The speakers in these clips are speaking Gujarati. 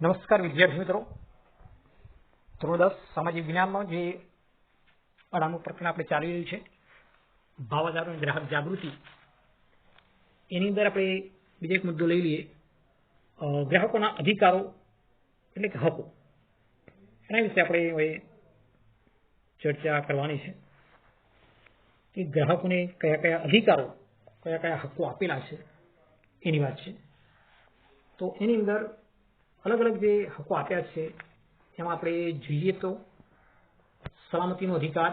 નમસ્કાર વિદ્યાર્થી મિત્રો. ધોરણ સામાજિક વિજ્ઞાનમાં જે અડાનું પ્રકરણ આપણે ચાલી રહ્યું છે ભાવાદારો અને ગ્રાહક જાગૃતિ. એની અંદર આપણે બીજો એક મુદ્દો લઈ લઈએ. ગ્રાહકોના અધિકારો એટલે કે હકો. એના વિશે આપણે હવે ચર્ચા કરવાની છે કે ગ્રાહકોને કયા કયા અધિકારો, કયા કયા હકો આપેલા છે, એની વાત છે. તો એની અંદર અલગ અલગ જે હકો આપ્યા છે એમાં આપણે જોઈએ તો સલામતીનો અધિકાર,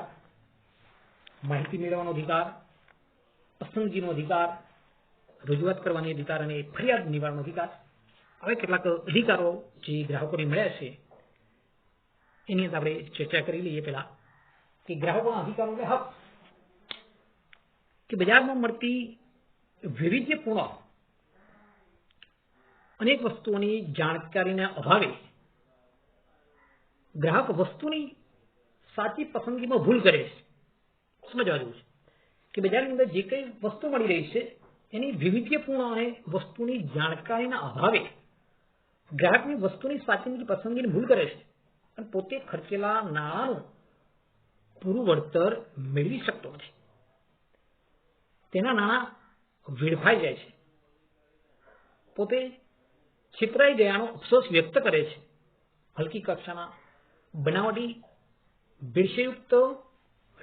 માહિતી મેળવવાનો અધિકાર, પસંદગીનો અધિકાર, રજૂઆત કરવાની અધિકાર અને ફરિયાદ નિવારણનો અધિકાર. હવે કેટલાક અધિકારો જે ગ્રાહકોને મળ્યા છે, એની અંદર આપણે ચર્ચા કરી લઈએ પહેલા કે ગ્રાહકોના અધિકારો હક, કે બજારમાં મળતી વૈવિધ્યપૂર્ણ અનેક વસ્તુઓની જાણકારીના અભાવે ગ્રાહક વસ્તુની સાચી પસંદગીમાં ભૂલ કરે છે. સમજવા જેવું છે કે બજારની અંદર જે કઈ વસ્તુ મળી રહી છે, એની વૈવિધ્યપૂર્ણ અને વસ્તુની જાણકારીના અભાવે ગ્રાહકની વસ્તુની સાચી પસંદગીની ભૂલ કરે છે અને પોતે ખર્ચેલા નાણાંનું પૂરું વળતર મેળવી શકતો નથી. તેના નાણાં વેડફાઈ જાય છે. પોતે છિતરાઈ ગયાનો અફસોસ વ્યક્ત કરે છે. હલકી કક્ષાના બનાવટી ભેળસેયુક્ત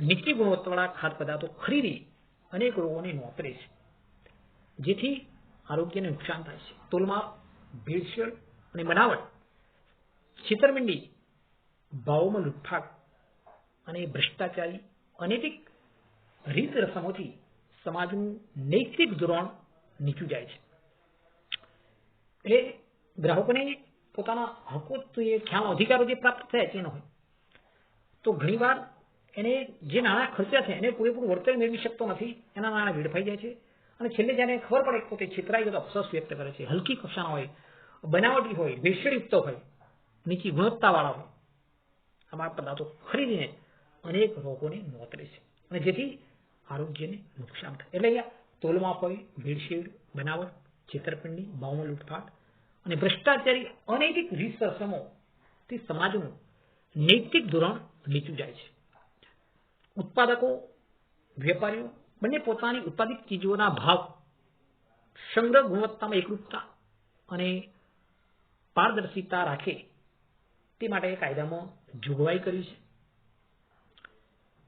નીચી ગુણવત્તાવાળા ખાદ્ય પદાર્થો ખરીદી અનેક રોગોને નોતરે છે. જેથી આરોગ્યને નુકસાન થાય છે. તોલમાં ભેળસેળ અને બનાવટ, છેતરમિંડી ભાવોમાં લૂંટફાટ અને ભ્રષ્ટાચારી અનૈતિક રીત રસમોથી સમાજનું નૈતિક ધોરણ નીચું જાય છે. એટલે ગ્રાહકોને પોતાના હકો એ ખ્યાલ અધિકારો જે પ્રાપ્ત થયા છે એનો હોય. તો ઘણીવાર એને જે નાણાં ખર્ચ્યા છે એને પૂરેપૂરું વળતર મેળવી શકતો નથી, એના નાણાં વેડફાઈ જાય છે. અને છેલ્લે જ્યારે ખબર પડે પોતે છેતરાઈ ગયો અફસોસ વ્યક્ત કરે છે. હલકી કક્ષાના હોય, બનાવટી હોય, ભેળસેળયુક્ત હોય, નીચી ગુણવત્તાવાળા હોય આવા પદાર્થો ખરીદીને અનેક રોગોને નોતરે છે. અને જેથી આરોગ્યને નુકસાન થાય. એટલે અહીંયા તોલમાપ હોય, ભેળસેળ, બનાવટ, છેતરપિંડી ભાવમાં લૂંટફાટ અને ભ્રષ્ટાચારી અનૈતિક રીતસમોથી સમાજનું નૈતિક ધોરણ નીચું જાય છે. ઉત્પાદકો, વેપારીઓ બંને પોતાની ઉત્પાદિત ચીજોના ભાવ, સંગ્રહ ગુણવત્તામાં એકરૂપતા અને પારદર્શિતા રાખે તે માટે કાયદામાં જોગવાઈ કરી છે.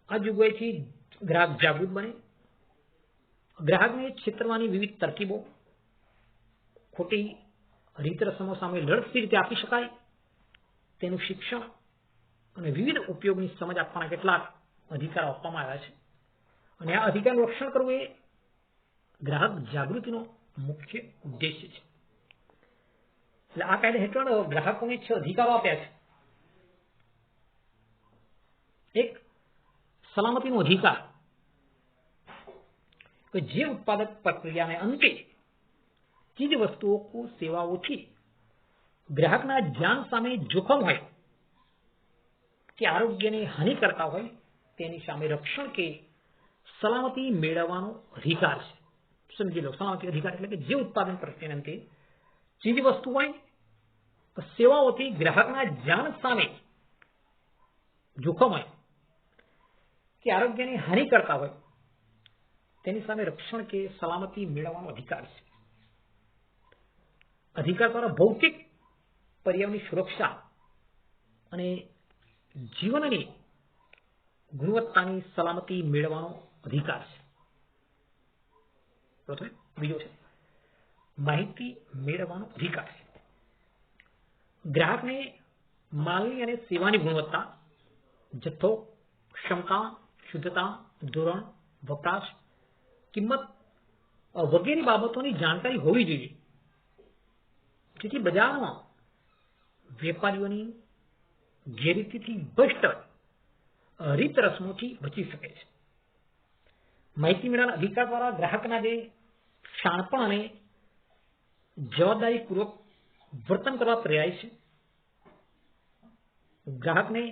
આ જોગવાઈથી ગ્રાહક જાગૃત બને. ગ્રાહકને છેતરવાની વિવિધ તરકીબો, ખોટી રીત રસમો સામે લડતી રીતે આપી શકાય? તેનું શિક્ષણ અને વિવિધ ઉપયોગની સમજ આપવાના કેટલાક અધિકારો આપવામાં આવ્યા છે. અને આ અધિકારનું રક્ષણ કરવું એ ગ્રાહક જાગૃતિનો મુખ્ય ઉદ્દેશ્ય છે. એટલે આ કાયદા હેઠળ ગ્રાહકોને છ અધિકારો આપ્યા છે. એક, સલામતીનો અધિકાર. કે જે ઉત્પાદક પ્રક્રિયાને અંતે ચીજ વસ્તુઓ કો સેવાઓથી ગ્રાહકના જાન સામે જોખમ હોય, કે આરોગ્યને હાનિ કરતા હોય, તેની સામે રક્ષણ કે સલામતી મેળવવાનો અધિકાર છે. સમજી લો, સલામતી અધિકાર એટલે કે જે ઉત્પાદન પ્રત્યે અંતે ચીજ વસ્તુ હોય સેવાઓથી ગ્રાહકના જાન સામે જોખમ હોય, કે આરોગ્યને હાનિ કરતા હોય, તેની સામે રક્ષણ કે સલામતી મેળવવાનો અધિકાર છે. અધિકાર દ્વારા ભૌતિક પર્યાવરણની સુરક્ષા અને જીવનની ગુણવત્તાની સલામતી મેળવવાનો અધિકાર છે. બીજો છે, માહિતી મેળવવાનો અધિકાર છે. ગ્રાહકને માલની અને સેવાની ગુણવત્તા, જથ્થો, ક્ષમતા, શુદ્ધતા, ધોરણ, વપરાશ, કિંમત વગેરે બાબતોની જાણકારી હોવી જોઈએ. જેથી બજારમાં વેપારીઓની ગેરરીતિથી ભ્રષ્ટ રીત રસમોથી બચી શકે છે. માહિતી મેળવવાના અધિકાર દ્વારા ગ્રાહકના જે શાણપણ અને જવાબદારીપૂર્વક વર્તન કરવા પ્રેરાય છે. ગ્રાહકને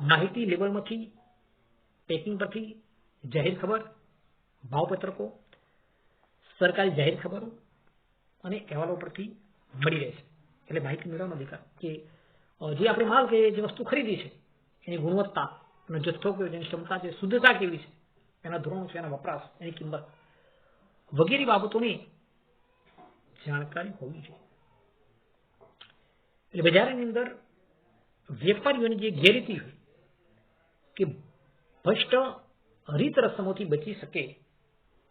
માહિતી લેબલમાંથી પેકિંગ પરથી જાહેર ખબર, ભાવપત્રકો, સરકારી જાહેર ખબરો અને અહેવાલો પરથી મળી રહેશે એટલે માહિતી મેળવવાનો અધિકાર કે જે આપણે માલ કે જે વસ્તુ ખરીદી છે, એની ગુણવત્તા એનો જથ્થો કયો એની ક્ષમતા છે, શુદ્ધતા કેવી છે, એના ધોરણો છે, એના વપરાશ, એની કિંમત વગેરે બાબતોની જાણકારી હોવી જોઈએ. એટલે બજારની અંદર વેપારીઓની જે ગેરરીતિ હોય કે ભ્રષ્ટ રીત રસમોથી બચી શકે,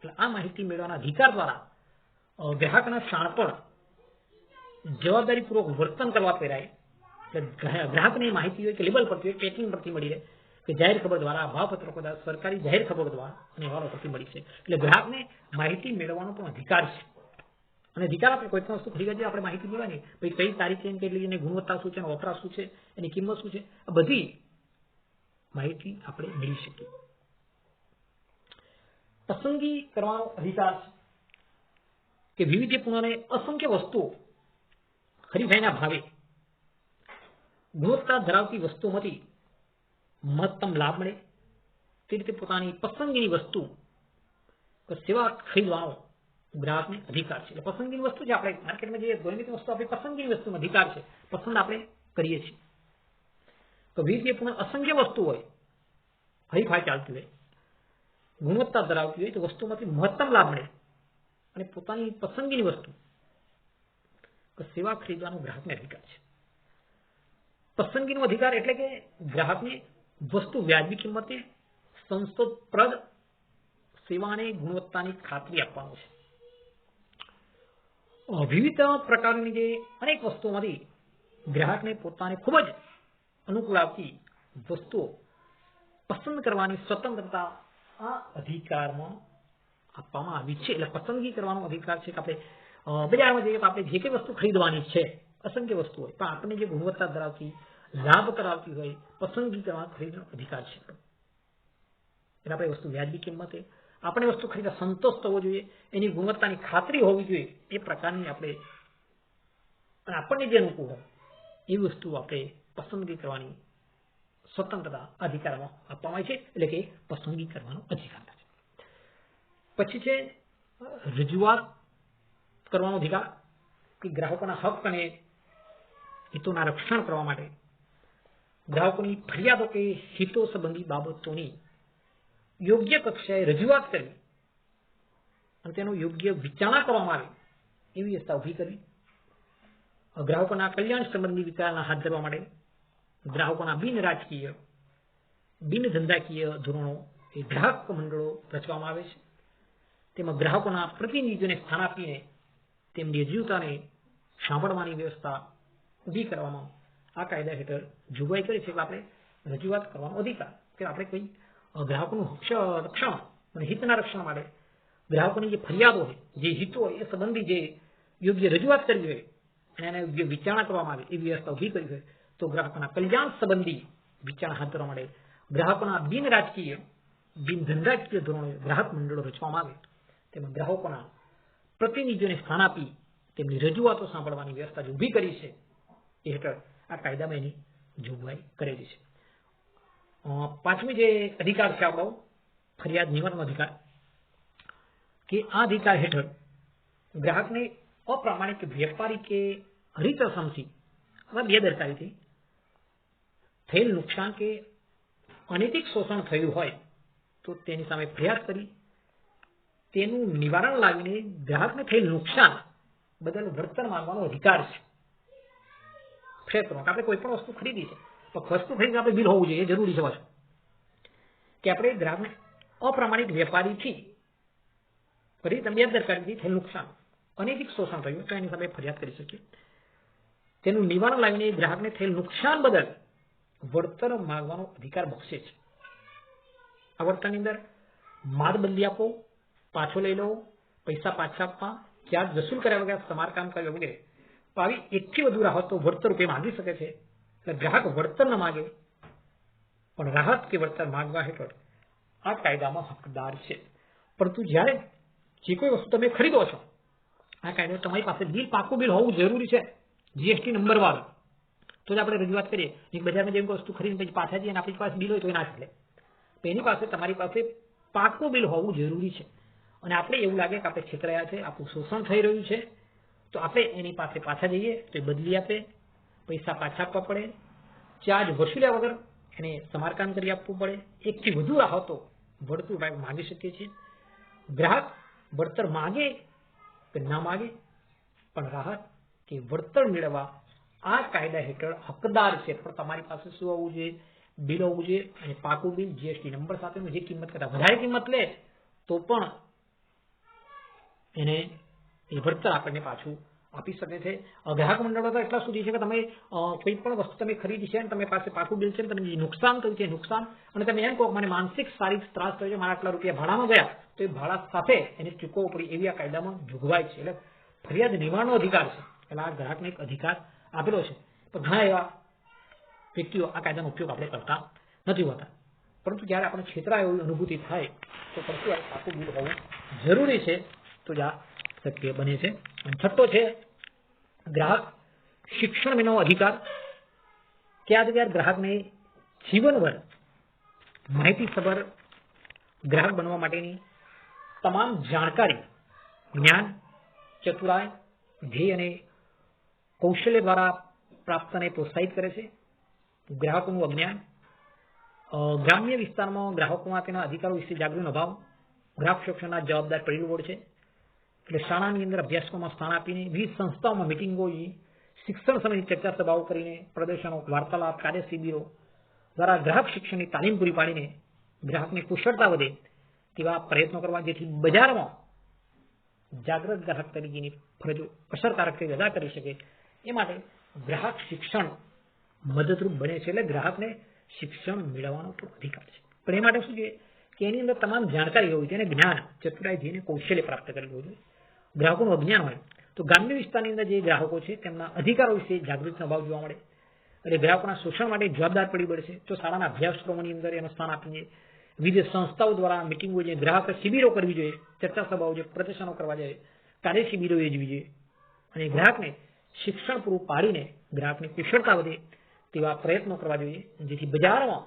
એટલે આ માહિતી મેળવવાના અધિકાર દ્વારા ગ્રાહકના શાણપણ જવાબદારીપૂર્વક વર્તન કરવા પ્રેરાય એટલે ગ્રાહકને માહિતી હોય કે લેબલ પરથી હોય પેકિંગ પરથી મળી રહે. કે જાહેર ખબર દ્વારા ભાવપત્રકો દ્વારા સરકારી જાહેર ખબર દ્વારા અને અહેવાલો પરથી મળી છે. એટલે ગ્રાહકને માહિતી મેળવવાનો પણ અધિકાર છે. અને અધિકાર આપણે કોઈ પણ વસ્તુ ખરીદવા આપણે માહિતી મેળવવાની ભાઈ કઈ તારીખે કેટલી એની ગુણવત્તા શું છે વપરાશ શું છે, એની કિંમત શું છે, આ બધી માહિતી આપણે મેળવી શકીએ. પસંદગી કરવાનો અધિકાર છે. કે વિવિધપૂર્ણને અસંખ્ય વસ્તુઓ હરીફાઈના ભાવે ગુણવત્તા ધરાવતી વસ્તુઓમાંથી મહત્તમ લાભ મળે. તે રીતે પોતાની પસંદગીની વસ્તુ સેવા ખરીદવાનો ગ્રાહકને અધિકાર છે. પસંદગીની વસ્તુ જે આપણે માર્કેટમાં જે દૈનિક વસ્તુ આપણી પસંદગીની વસ્તુનો અધિકાર છે. પસંદ આપણે કરીએ છીએ. તો વિવિધપૂર્ણ અસંખ્ય વસ્તુ હોય, હરીફાઈ ચાલતી હોય, ગુણવત્તા ધરાવતી હોય, તો વસ્તુમાંથી મહત્તમ લાભ મળે. અને પોતાની પસંદગીની વસ્તુ. સેવા ખરીદવાનો ગ્રાહકને અધિકાર છે. પસંદગીનો અધિકાર એટલે કે ગ્રાહકને વસ્તુ વ્યાજબી કિંમતે સંસ્થોપ્રદ સેવા ગુણવત્તાની ખાતરી આપવાનો છે. વિવિધ પ્રકારની જે અનેક વસ્તુઓમાંથી ગ્રાહકને પોતાને ખૂબ જ અનુકૂળ આવતી વસ્તુઓ પસંદ કરવાની સ્વતંત્રતા આ અધિકારમાં આપવામાં આવી છે. એટલે પસંદગી કરવાનો અધિકાર છે કે આપણે બજારમાં જઈએ તો આપણે જે કઈ વસ્તુ ખરીદવાની છે, અસંખ્ય વસ્તુ હોય, પણ આપણને જે ગુણવત્તા ધરાવતી, લાભ કરાવતી હોય, પસંદગી કરવાનો ખરીદવાનો અધિકાર છે. એટલે આપણે વસ્તુ વ્યાજબી કિંમતે, આપણે વસ્તુ ખરીદવા સંતોષ થવો જોઈએ, એની ગુણવત્તાની ખાતરી હોવી જોઈએ, એ પ્રકારની આપણે, અને આપણને જે અનુકૂળ હોય એવી વસ્તુ આપણે પસંદગી કરવાની સ્વતંત્રતા અધિકારમાં આપવામાં આવે છે, એટલે કે પસંદગી કરવાનો અધિકાર. પછી છે, રજૂઆત કરવાનો અધિકાર કે ગ્રાહકોના હક અને હિતોના રક્ષણ કરવા માટે. ગ્રાહકોની ફરિયાદો કે હિતો સંબંધી બાબતોની યોગ્ય કક્ષાએ રજૂઆત કરવી અને તેનું યોગ્ય વિચારણા કરવામાં આવે એવી વ્યવસ્થા ઊભી કરવી ગ્રાહકોના કલ્યાણ સંબંધી વિચારણા હાથ ધરવા માટે ગ્રાહકોના બિન રાજકીય, બિન ધંધાકીય ધોરણો એ ગ્રાહક મંડળો રચવામાં આવે છે. તેમાં ગ્રાહકોના પ્રતિનિધિઓને સ્થાન આપીને તેમની રજૂતાને સાંભળવાની વ્યવસ્થા ઊભી કરવામાં આ કાયદા હેઠળ જોગવાઈ કરી છે. કે આપણે રજૂઆત કરવાનો અધિકાર કે આપણે કોઈ ગ્રાહકોનું રક્ષણ અને હિતના રક્ષણ માટે ગ્રાહકોની જે ફરિયાદો હોય, જે હિતો હોય, એ સંબંધી જે યોગ્ય રજૂઆત કરવી હોય અને એને યોગ્ય વિચારણા કરવામાં આવે એવી વ્યવસ્થા ઊભી કરવી હોય, તો ગ્રાહકોના કલ્યાણ સંબંધી વિચારણા હાથ ધરવા માટે ગ્રાહકોના બિન રાજકીય, બિન ધંધાકીય ધોરણે ગ્રાહક મંડળો રચવામાં આવે. તેમાં ગ્રાહકોના પ્રતિનિધિઓને સ્થાન આપી તેમની રજૂઆતો સાંભળવાની વ્યવસ્થા જે ઊભી કરી છે. એ હેઠળ આ કાયદામાં એની જોગવાઈ કરેલી છે. પાંચમી જે અધિકાર છે આપણો, ફરિયાદ નિવારણ અધિકાર, કે આ અધિકાર હેઠળ ગ્રાહકને અપ્રામાણિક વેપારી કે હરિતસમથી અથવા બેદરકારીથી થયેલ નુકસાન કે અનૈતિક શોષણ થયું હોય તો તેની સામે ફરિયાદ કરી તેનું નિવારણ લાવીને ગ્રાહકને થયેલ નુકસાન બદલ વળતર માંગવાનો અધિકાર છે. ક્ષેત્રો આપણે કોઈ પણ વસ્તુ ખરીદી છે, તો વસ્તુ ખરીદી આપણે બિલ હોવું જોઈએ જરૂરી છે પાછું કે આપણે ગ્રાહકને અપ્રમાણિક વેપારીથી ફરી બેદરકારીથી થયેલ નુકસાન, અનૈતિક શોષણ થયું, તો એની સામે ફરિયાદ કરી શકીએ. તેનું નિવારણ લાવીને ગ્રાહકને થયેલ નુકસાન બદલ વળતર માંગવાનો અધિકાર બક્ષે છે. આ વળતરની અંદર માદબંધી આપો પાછો લઈ લો પૈસા પાછા આપવા ચાર્જ વસૂલ કર્યા વગર સમારકામ કર્યા વગેરે, તો આવી એકથી વધુ રાહતો વળતર રૂપે માંગી શકે છે. એટલે ગ્રાહક વળતર ન માગે, પણ રાહત કે વળતર માંગવા હેઠળ આ કાયદામાં હકદાર છે. પરંતુ જ્યારે જે કોઈ વસ્તુ તમે ખરીદો છો, આ કાયદો તમારી પાસે બિલ, પાકું બિલ હોવું જરૂરી છે જીએસટી નંબર વાળું. તો જ આપણે રજૂઆત કરીએ, એક બજારમાં જેમ કોઈ વસ્તુ ખરીદીને પછી પાછા જઈએ અને આપણી પાસે બિલ હોય તો એ ના ચાલે. તો એની પાસે તમારી પાસે પાકું બિલ હોવું જરૂરી છે. અને આપણે એવું લાગે કે આપણે છેતરાયા છે, આપણું શોષણ થઈ રહ્યું છે, તો આપણે એની પાસે પાછા જઈએ તો એ બદલી આપે, પૈસા પાછા આપવા પડે, ચાર્જ વસૂલ્યા વગર એને સમારકામ કરી આપવું પડે. એકથી વધુ રાહતો વળતું માંગી શકીએ છીએ. ગ્રાહક વળતર માગે કે ના માગે, પણ રાહત કે વળતર મેળવવા આ કાયદા હેઠળ હકદાર છે. પણ તમારી પાસે શું આવવું જોઈએ? બિલ આવવું જોઈએ અને પાકું બિલ જીએસટી નંબર સાથેનું જે કિંમત કરતા વધારે કિંમત લે, તો પણ એને એ વળતર આપણને પાછું આપી શકે છે. ગ્રાહક મંડળો તો એટલા સુધી છે કે તમે કોઈ પણ વસ્તુ તમે ખરીદી છે અને તમે પાસે પાછું બિલ છે તમે નુકસાન કર્યું છે નુકસાન, અને તમે એમ કહો મને માનસિક શારીરિક ત્રાસ થયો છે, મારા આટલા રૂપિયા ભાડામાં ગયા, તો એ ભાડા સાથે એને ચૂકવવું પડી એવી આ કાયદામાં જોગવાઈ છે. એટલે ફરિયાદ નિવારણનો અધિકાર છે. એટલે આ ગ્રાહકને એક અધિકાર આપેલો છે. પણ ઘણા એવા વ્યક્તિઓ આ કાયદાનો ઉપયોગ આપણે કરતા નથી હોતા. પરંતુ જ્યારે આપણે છેતરા એવી અનુભૂતિ થાય, તો પછી આ પાકું બિલ હોવું જરૂરી છે. શક્ય બને છે. છઠ્ઠો છે, ગ્રાહક શિક્ષણ વિનો અધિકાર. કે આ જગ્યાએ ગ્રાહકને જીવનભર માહિતીસભર ગ્રાહક બનવા માટેની તમામ જાણકારી, જ્ઞાન ચતુરાય ધ્યેય અને કૌશલ્ય દ્વારા પ્રાપ્તને પ્રોત્સાહિત કરે છે. ગ્રાહકોનું અજ્ઞાન ગ્રામ્ય વિસ્તારમાં ગ્રાહકોમાં તેના અધિકારો વિશે જાગૃત અભાવ, ગ્રાહક શિક્ષણના જવાબદાર પરિબળ છે. એટલે શાળાની અંદર અભ્યાસક્રમમાં સ્થાન આપીને વિવિધ સંસ્થાઓમાં મિટિંગો શિક્ષણ સંબંધી ચર્ચા સભાઓ કરીને પ્રદર્શનો, વાર્તાલાપ, કાર્ય શિબિરો દ્વારા ગ્રાહક શિક્ષણની તાલીમ પૂરી પાડીને ગ્રાહકની કુશળતા વધે તેવા પ્રયત્નો કરવા જેથી બજારમાં જાગૃત ગ્રાહક તરીકેની ફરજો અસરકારક રીતે અદા કરી શકે. એ માટે ગ્રાહક શિક્ષણ મદદરૂપ બને છે એટલે ગ્રાહકને શિક્ષણ મેળવવાનો અધિકાર છે. પણ એ માટે શું છે કે એની અંદર તમામ જાણકારી હોવી જોઈએ અને જ્ઞાન, ચતુરાઈ જઈને કૌશલ્ય પ્રાપ્ત કરવું જોઈએ. ગ્રાહકોનું અજ્ઞાન હોય, તો ગ્રામ્ય વિસ્તારની અંદર જે ગ્રાહકો છે, તેમના અધિકારો વિશે જાગૃતિનો અભાવ જોવા મળે. એટલે ગ્રાહકોના શોષણ માટે જવાબદાર પડી પડશે તો શાળાના અભ્યાસક્રમોની અંદર એનું સ્થાન આપીને વિવિધ સંસ્થાઓ દ્વારા મિટિંગો છે ગ્રાહક શિબિરો કરવી જોઈએ, ચર્ચા સભાઓ છે પ્રદર્શનો કરવા જોઈએ કાર્ય શિબિરો યોજવી જોઈએ. અને ગ્રાહકને શિક્ષણ પૂરું પાડીને ગ્રાહકની કુશળતા વધે તેવા પ્રયત્નો કરવા જોઈએ, જેથી બજારમાં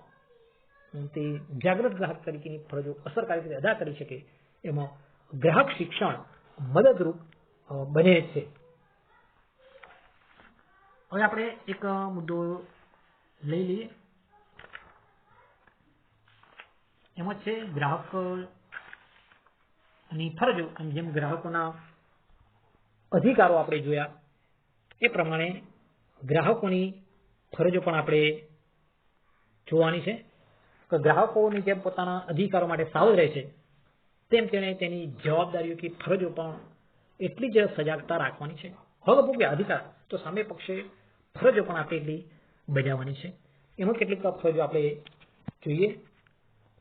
તે જાગૃત ગ્રાહક તરીકેની ફરજો અસરકારક રીતે અદા કરી શકે. એમાં ગ્રાહક શિક્ષણ મદદરૂપ બને છે. હવે આપણે એક મુદ્દો લઈ લઈએ. એમાં છે ગ્રાહકની ફરજો જેમ ગ્રાહકોના અધિકારો આપણે જોયા, એ પ્રમાણે ગ્રાહકોની ફરજો પણ આપણે જોવાની છે. કે ગ્રાહકોની જેમ પોતાના અધિકારો માટે સાવધ રહે છે. તેમ તેણે તેની જવાબદારીઓ કે ફરજો પણ એટલી જ સજાગતા રાખવાની છે. હક ભોગ્ય અધિકાર તો સામે પક્ષે ફરજો પણ આપણે એટલી બજાવવાની છે. એમાં કેટલીક ફરજો આપણે જોઈએ.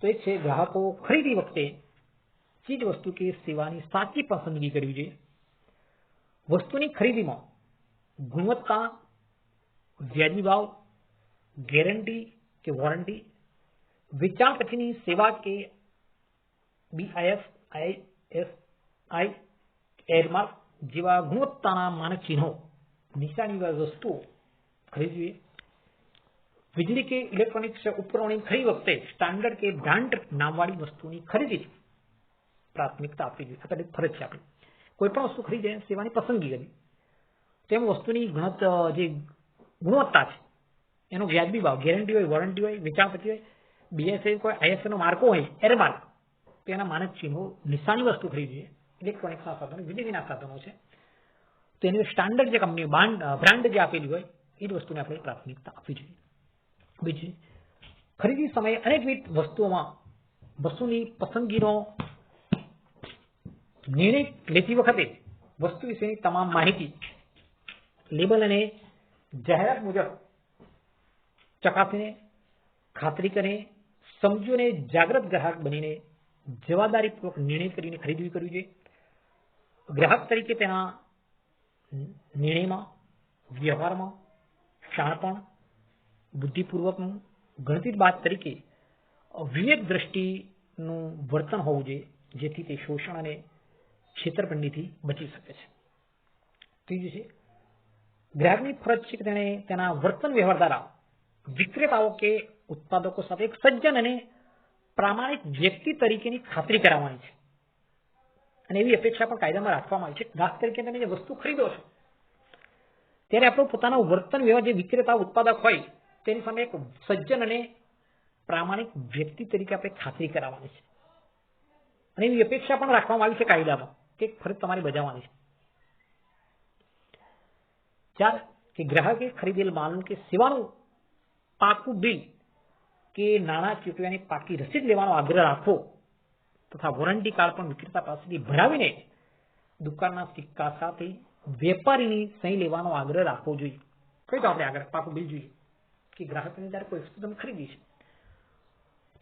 તો એક છે ગ્રાહકો ખરીદી વખતે ચીજ વસ્તુ કે સેવાની સાચી પસંદગી કરવી જોઈએ. વસ્તુની ખરીદીમાં ગુણવત્તા વ્યાજી ભાવ, ગેરંટી કે વોરંટી, વેચાણ પછીની સેવા કે બીઆઈએફ આઈએસ આઈ એરમાર્ક જેવા ગુણવત્તાના માનક ચિહ્નો નિશાનીવાળી વસ્તુઓ ખરીદવી. વીજળી કે ઇલેક્ટ્રોનિક્સ ઉપકરણોની ખરીદ વખતે સ્ટાન્ડર્ડ કે બ્રાન્ડ નામવાળી વસ્તુની ખરીદી પ્રાથમિકતા આપવી જોઈએ. ફરજ છે આપણી કોઈ પણ વસ્તુ ખરીદે સેવાની પસંદગી કરવી. તેમ વસ્તુની જે ગુણવત્તા છે, એનો વ્યાજબી ભાવ, ગેરંટી હોય, વોરંટી હોય, વેચાણ પછી હોય બીએસએ કોઈ આઈએસએ નો માર્કો હોય, એર માર્ક એના માનક ચિહ્નો નિશાની વસ્તુ ખરીદીએ ઇલેક્ટ્રોનિક્સના સાધનો વીજળીના સાધનો છે. તો એની સ્ટાન્ડર્ડ જે કંપની બ્રાન્ડ જે આપેલી હોય, એ જ વસ્તુને આપણે પ્રાથમિકતા આપવી જોઈએ. બીજી, ખરીદી સમયે અનેકવિધ વસ્તુઓમાં વસ્તુની પસંદગીનો નિર્ણય લેતી વખતે વસ્તુ વિશેની તમામ માહિતી લેબલ અને જાહેરાત મુજબ ચકાસીને, ખાતરી કરીને સમજુ અને જાગૃત ગ્રાહક બનીને જવાબદારીપૂર્વક નિર્ણય કરીને ખરીદવી કરવી જોઈએ. ગ્રાહક તરીકે તેના નિર્ણયમાં, વ્યવહારમાં શાણપણ બુદ્ધિપૂર્વકનું ગણતિત બાદ તરીકે વિવેક દ્રષ્ટિનું વર્તન હોવું જોઈએ, જેથી તે શોષણ અને છેતરપિંડીથી બચી શકે છે. ત્રીજું છે, ગ્રાહકની ફરજ છે કે તેણે તેના વર્તન વ્યવહાર દ્વારા વિક્રેતાઓ કે ઉત્પાદકો સાથે એક સજ્જન અને પ્રામાણિક વ્યક્તિ તરીકેની ખાતરી કરાવવાની છે. અને એવી અપેક્ષા પણ કાયદામાં રાખવામાં આવી છે ગ્રાહક તરીકે તમે જે વસ્તુ ખરીદો છો, ત્યારે આપણો પોતાના વર્તન વ્યવહાર જે વિક્રેતા, ઉત્પાદક હોય, તેની સામે એક સજ્જન અને પ્રામાણિક વ્યક્તિ તરીકે આપણે ખાતરી કરાવવાની છે. અને એવી અપેક્ષા પણ રાખવામાં આવી છે કાયદામાં કે ફરજ તમારી બજાવવાની છે. ચાર, કે ગ્રાહકે ખરીદેલ માલનું કે સેવાનું પાકું બિલ કે નાણાં ચૂકવ્યાની પાકી રસીદ લેવાનો આગ્રહ રાખવો તથા વોરંટી કાર્ડ પણ વિક્રેતા પાસેથી ભરાવીને દુકાનના સિક્કા સાથે વેપારીની સહી લેવાનો આગ્રહ રાખવો જોઈએ. કઈ તો આપણે આગ્રહ? પાકું બિલ જોઈએ. કે ગ્રાહકને જ્યારે કોઈ વસ્તુ તમે ખરીદી છે,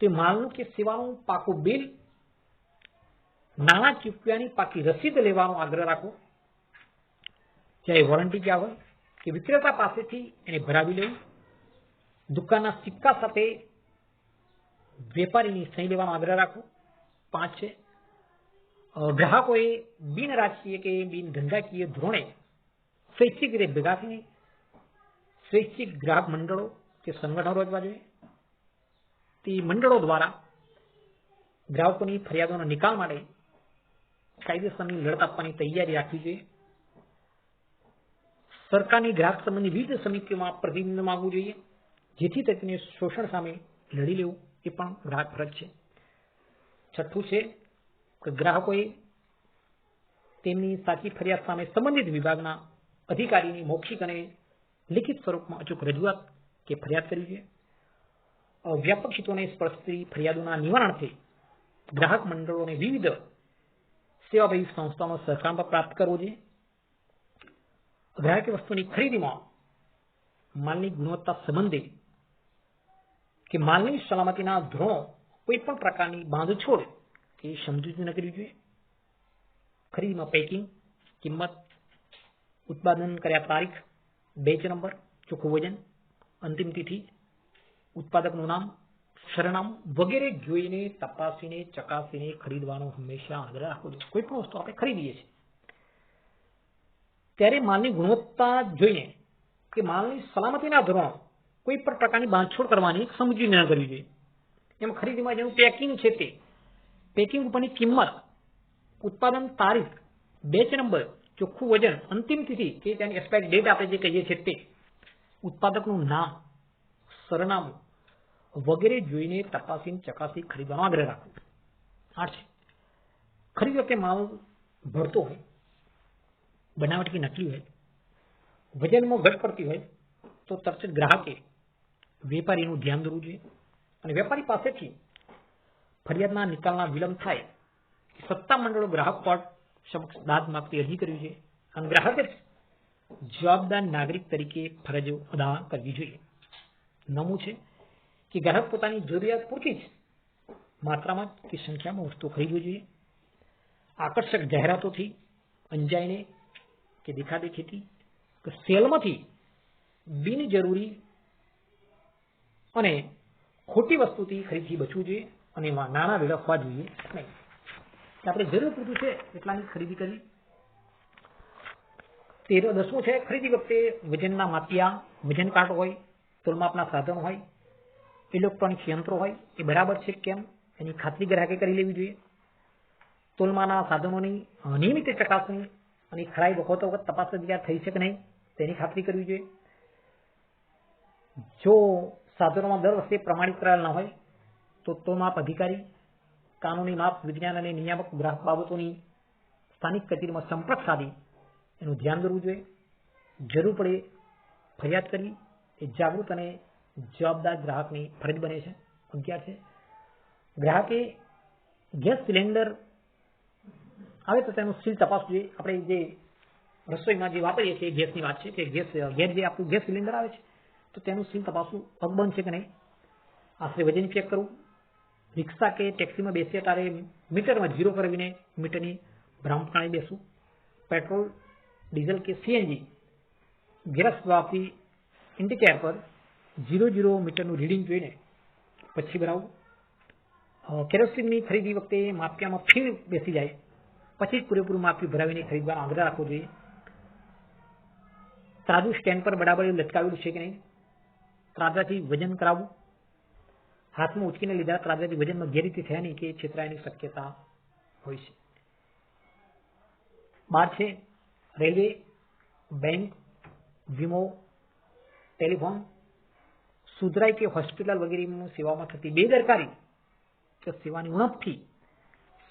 તે માલનું કે સેવાનું પાકું બિલ, નાણાં ચૂકવ્યાની પાકી રસીદ લેવાનો આગ્રહ રાખવો ચાહે વોરંટી ક્યાં હોય, કે વિક્રેતા પાસેથી એને ભરાવી લેવું, દુકાનના સિક્કા સાથે વેપારીની સહી લેવાનો આગ્રહ રાખવો પાંચ છે ગ્રાહકોએ બિન રાજકીય કે બિન ધંધાકીય ધોરણે સ્વૈચ્છિક રીતે ભેગા થઈને સ્વૈચ્છિક ગ્રાહક મંડળો કે સંગઠનો રચવા જોઈએ. તે મંડળો દ્વારા ગ્રાહકોની ફરિયાદોના નિકાલ માટે કાયદેસરની લડત આપવાની તૈયારી રાખવી જોઈએ. સરકારની ગ્રાહક સંબંધી વિવિધ સમિતિઓમાં પ્રતિનિધિત્વ માંગવું જોઈએ, જેથી તેને શોષણ સામે લડી લેવું. એ પણ ગ્રાહક ફરજ છે. છઠ્ઠું છે કે ગ્રાહકોએ તેમની સાચી ફરિયાદ સામે સંબંધિત વિભાગના અધિકારીની મૌખિક અને લિખિત સ્વરૂપમાં અચૂક રજૂઆત કે ફરિયાદ કરવી જોઈએ. વ્યાપક હિતોને સ્પર્શતી ફરિયાદોના નિવારણથી ગ્રાહક મંડળોને વિવિધ સેવાભાવી સંસ્થાઓનો સહકાર પ્રાપ્ત કરવો જોઈએ. ગ્રાહકે વસ્તુની ખરીદીમાં માલની ગુણવત્તા સંબંધે કે માલની સલામતીના ધોરણો કોઈ પણ પ્રકારની બાંધછોડ કે સમજૂતી ન કરવી જોઈએ. ખરીદીમાં પેકિંગ કિંમત, ઉત્પાદન કર્યા તારીખ બેચ નંબર ચોખ્ખું વજન, અંતિમ તિથિ, ઉત્પાદકનું નામ, સરનામું વગેરે જોઈને તપાસીને, ચકાસીને ખરીદવાનો હંમેશા આગ્રહ રાખવો જોઈએ. કોઈ પણ વસ્તુ આપણે ખરીદીએ છીએ. ત્યારે માલની ગુણવત્તા જોઈને કે માલની સલામતીના ધોરણો કોઈ પણ પ્રકારની બાંધછોડ કરવાની સમજી ન કરવી જોઈએ. એમાં ખરીદીમાં જેનું પેકિંગ છે તે. પેકિંગ ઉપરની કિંમત, ઉત્પાદન તારીખ બેચ નંબર ચોખ્ખું વજન, અંતિમ તિથિ, કે તેની એક્સપાયર ડેટ આપણે જે કહીએ છીએ તે. ઉત્પાદકનું નામ, સરનામું વગેરે જોઈને તપાસીને ચકાસી ખરીદવાનો આગ્રહ રાખવો. આઠ છે. ખરીદ વખતે માલ ભરતો હોય બનાવટ કે નકલી હોય, વજનમાં ઘટ પડતી હોય, તો તરત જ ગ્રાહકે વેપારીનું ધ્યાન દોરવું જોઈએ. અને વેપારી પાસેથી ફરિયાદના નિકાલના વિલંબ થાય સત્તા ગ્રાહક કોર્ટ સમક્ષ દાદ માગતી અરજી કરવી જોઈએ. અને ગ્રાહકે જવાબદાર નાગરિક તરીકે ફરજો અદા કરવી જોઈએ. નમું છે કે ગ્રાહક પોતાની જરૂરિયાત પૂરતી જ માત્રામાં કે સંખ્યામાં વસ્તુ ખરીદવી જોઈએ. આકર્ષક જાહેરાતોથી અંજાઈને કે દેખાદેખીથી કે સેલમાંથી બિનજરૂરી અને ખોટી વસ્તુથી ખરીદથી બચવું જોઈએ અને એમાં નાણાં વેડફવા જોઈએ નહીં. આપણે જરૂર પૂરતું છે એટલાની ખરીદી કરવી? તેર દસમું છે, ખરીદી વખતે વજનના માપિયા, વજન કાંટો હોય, તોલમાપના સાધનો હોય, ઇલેક્ટ્રોનિક યંત્રો હોય, એ બરાબર છે કેમ? એની ખાતરી ગ્રાહકે કરી લેવી જોઈએ. તોલમાના સાધનોની નિયમિત ચકાસણી અને ખરાઈ વખતો વખત તપાસ અધિકાર થઈ છે કે નહીં, તેની ખાતરી કરવી જોઈએ. જો સાધનોમાં દર વર્ષે પ્રમાણિત કરાયેલ ન હોય, તો તો માપ અધિકારી, કાનૂની માપ, વિજ્ઞાન અને નિયામક, ગ્રાહક બાબતોની સ્થાનિક કચેરીમાં સંપર્ક સાધી, એનું ધ્યાન દોરવું જોઈએ. જરૂર પડે ફરિયાદ કરવી, એ જાગૃત અને જવાબદાર ગ્રાહકની ફરજ બને છે. અગિયાર છે, ગ્રાહકે ગેસ સિલિન્ડર આવે તો તેનું સીલ તપાસવું જોઈએ. આપણે જે રસોઈમાં જે વાપરીએ છીએ, ગેસની વાત છે કે ગેસ ગેસ જે આપણું ગેસ સિલિન્ડર આવે છે તો તેનું સીલ તપાસવું પગબંધ છે કે નહીં? આશરે વજન ચેક કરવું રિક્ષા કે ટેક્સીમાં બેસીએ ત્યારે મીટરમાં ઝીરો કરવીને મીટરની ભ્રામપણાએ બેસવું પેટ્રોલ, ડીઝલ કે સીએનજી ગેસ વાપરી ઇન્ડિકેટર પર ઝીરો ઝીરો મીટરનું રીડિંગ જોઈને પછી ભરાવું. કેરોસીનની ખરીદી વખતે માપિયામાં ફીર બેસી જાય. પછી જ પૂરેપૂરું માપી ભરાવીને ખરીદવાનો આગ્રહ રાખવો જોઈએ. ત્રાજુ સ્ટેન્ડ પર બરાબર લટકાવેલું છે કે નહીં? ત્રાજાથી વજન કરાવવું. હાથમાં ઉચકીને લીધા ત્રાદરાથી વજનમાં ગેરરીતિ થયા નહીં કે છેતરાયની શક્યતા હોય છે. બાર છે, રેલવે, બેંક, વીમો, ટેલિફોન સુધરાઈ કે હોસ્પિટલ વગેરેની સેવામાં થતી બેદરકારી કે સેવાની ઉણપથી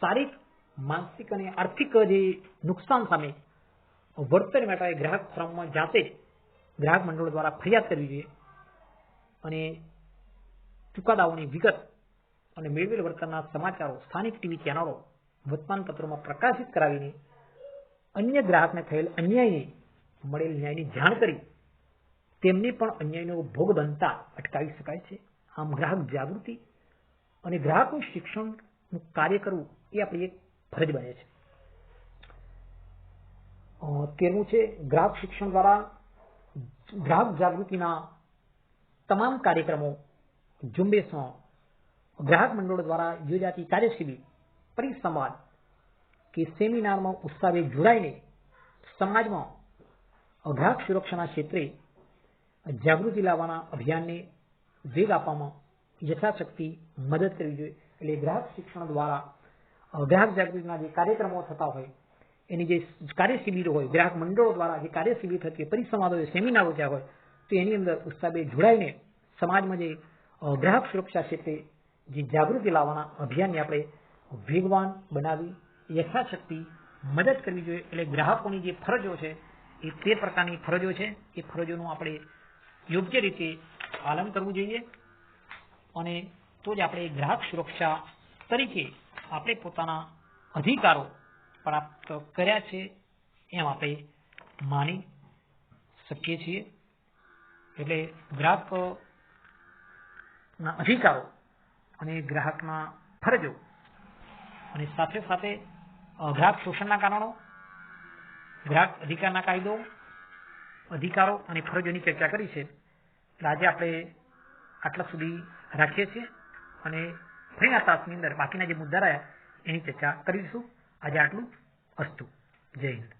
શારીરિક, માનસિક અને આર્થિક જે નુકસાન સામે વર્તન માટે ગ્રાહક ફોરમમાં જાતે જ ગ્રાહક મંડળ દ્વારા ફરિયાદ કરવી જોઈએ. અને ચુકાદાઓની વિગત અને મેળવેલ વર્તનના સમાચારો, સ્થાનિક ટીવી ચેનલો વર્તમાનપત્રોમાં પ્રકાશિત કરાવીને અન્ય ગ્રાહકને થયેલ અન્યાયને મળેલ ન્યાયની જાણ કરી, તેમને પણ અન્યાયનો ભોગ બનતા અટકાવી શકાય છે. આમ ગ્રાહક જાગૃતિ અને ગ્રાહકનું શિક્ષણનું કાર્ય કરવું એ આપણી એક ફરજ બને છે. તેરમું છે, ગ્રાહક શિક્ષણ દ્વારા ગ્રાહક જાગૃતિના તમામ કાર્યક્રમો ઝુંબેશમાં ગ્રાહક મંડળો દ્વારા યોજાતી કાર્યશિબિર પરિસંવાદ કે સેમિનારમાં ઉત્સાહે જોડાઈને સમાજમાં ગ્રાહક સુરક્ષાના ક્ષેત્રે જાગૃતિ લાવવાના અભિયાનને વેગ આપવામાં યથાશક્તિ મદદ કરવી જોઈએ. એટલે ગ્રાહક શિક્ષણ દ્વારા ગ્રાહક જાગૃતિના જે કાર્યક્રમો થતા હોય, એની જે કાર્ય શિબિરો હોય, ગ્રાહક મંડળો દ્વારા જે કાર્યશિબિર થતી હોય, પરિસંવાદો, સેમિનારો થયા હોય તો એની અંદર ઉત્સાહે જોડાઈને સમાજમાં જે ગ્રાહક સુરક્ષા ક્ષેત્રે જે જાગૃતિ લાવવાના અભિયાનને આપણે વેગવાન બનાવી, યથાશક્તિ, મદદ કરવી જોઈએ. એટલે ગ્રાહકોની જે ફરજો છે, એ તે પ્રકારની ફરજો છે. એ ફરજોનું આપણે યોગ્ય રીતે પાલન કરવું જોઈએ. અને તો જ આપણે ગ્રાહક સુરક્ષા તરીકે આપણે પોતાના અધિકારો પ્રાપ્ત કર્યા છે, એમ આપણે માની શકીએ છીએ. એટલે ગ્રાહક ના અધિકારો અને ગ્રાહકના ફરજો અને સાથે સાથે ગ્રાહક શોષણના કારણો, ગ્રાહક અધિકારના કાયદો, અધિકારો અને ફરજોની ચર્ચા કરી છે. એટલે આજે આપણે આટલા સુધી રાખીએ છીએ અને ફરીના તાસની અંદર બાકીના જે મુદ્દા રહ્યા એની ચર્ચા કરીશું આજે આટલું અસ્તુ. જય હિન્દ.